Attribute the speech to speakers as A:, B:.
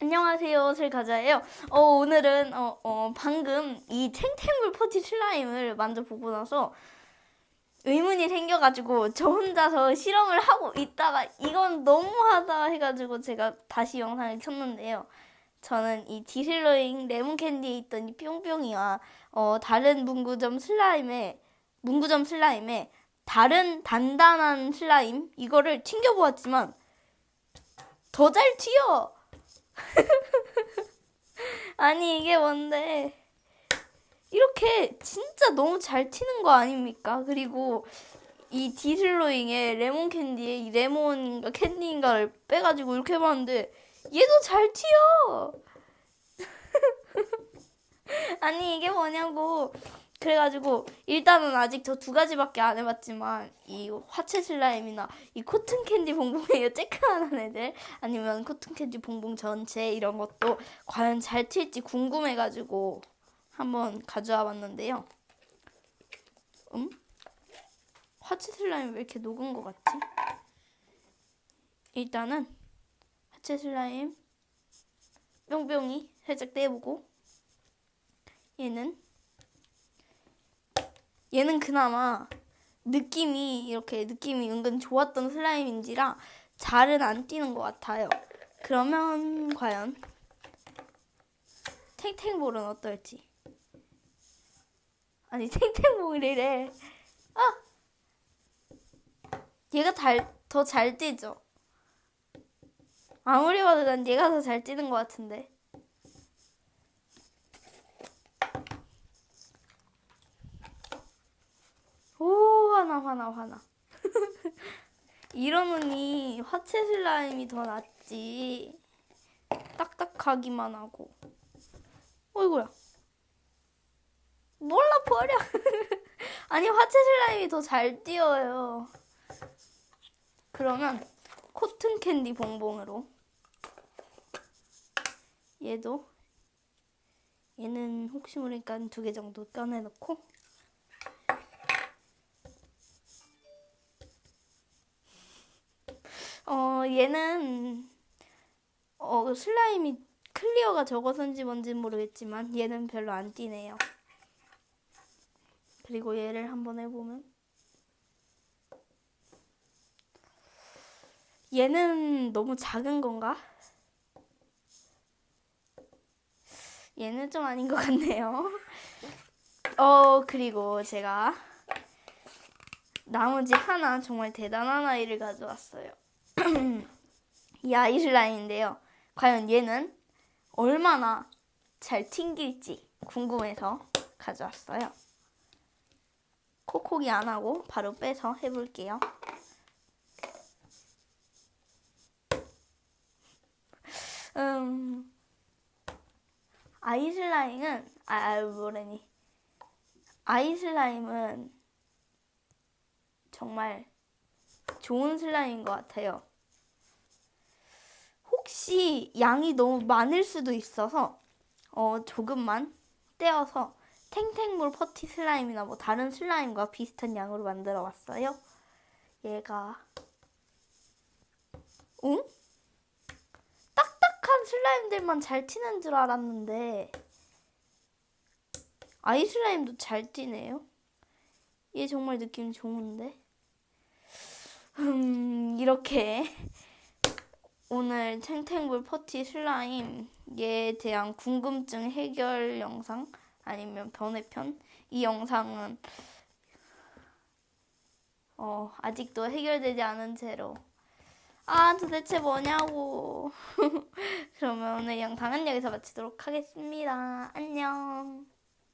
A: 안녕하세요, 슬가자예요. 어, 오늘은 어, 어, 방금 이 탱탱물 퍼티 슬라임을 만져 보고 나서 의문이 생겨가지고 저 혼자서 실험을 하고 있다가 이건 너무하다 해가지고 제가 다시 영상을 켰는데요. 저는 이 디슬로잉 레몬 캔디에 있던 이 뿅뿅이와 어, 다른 문구점 슬라임에 문구점 슬라임에 다른 단단한 슬라임 이거를 튕겨보았지만 더 잘 튀어. 아니 이게 뭔데 이렇게 진짜 너무 잘 튀는 거 아닙니까? 그리고 이 디슬로잉의 레몬 캔디에 이 레몬인가 캔디인가를 빼가지고 이렇게 해봤는데 얘도 잘 튀어. 아니 이게 뭐냐고. 그래가지고 일단은 아직 저 두 가지밖에 안 해봤지만 이 화채 슬라임이나 이 코튼 캔디 봉봉이에요 쬐끈한 애들 아니면 코튼 캔디 봉봉 전체 이런 것도 과연 잘 튈지 궁금해가지고 한번 가져와 봤는데요. 음? 화채 슬라임 왜 이렇게 녹은 것 같지? 일단은 화채 슬라임 뿅뿅이 살짝 떼보고 얘는 얘는 그나마 느낌이 이렇게 느낌이 은근 좋았던 슬라임인지라 잘은 안 뛰는 것 같아요. 그러면 과연 탱탱볼은 어떨지? 아니 탱탱볼이래. 아 얘가 더잘 뛰죠. 아무리 봐도 난 얘가 더 잘 뛰는 것 같은데. 오 화나 화나 화나. 이러느니 화채 슬라임이 더 낫지. 딱딱하기만 하고. 어이구야. 몰라 버려. 아니 화채 슬라임이 더 잘 뛰어요. 그러면 코튼 캔디 봉봉으로. 얘도 얘는 혹시 모르니까 두 개 정도 꺼내놓고 얘는 어, 슬라임이 클리어가 적어서인지 뭔지는 모르겠지만 얘는 별로 안 뛰네요. 그리고 얘를 한번 해보면 얘는 너무 작은 건가? 얘는 좀 아닌 것 같네요. 어, 그리고 제가 나머지 하나 정말 대단한 아이를 가져왔어요. 이 아이슬라인인데요. 과연 얘는 얼마나 잘 튕길지 궁금해서 가져왔어요. 콕콕이 안 하고 바로 빼서 해볼게요. 음, 아이슬라임은 아, 아 뭐래니 아이슬라임은 정말 좋은 슬라임인 것 같아요. 혹시 양이 너무 많을 수도 있어서 어, 조금만 떼어서 탱탱볼 퍼티 슬라임이나 뭐 다른 슬라임과 비슷한 양으로 만들어 왔어요. 얘가 응? 딱딱한 슬라임들만 잘 튀는 줄 알았는데 아이 슬라임도 잘 튀네요. 얘 정말 느낌 좋은데. 음, 이렇게 오늘 탱탱볼 퍼티 슬라임에 대한 궁금증 해결 영상 아니면 변해편? 이 영상은 어, 아직도 해결되지 않은 채로. 아 도대체 뭐냐고. 그러면 오늘 영상은 여기서 마치도록 하겠습니다. 안녕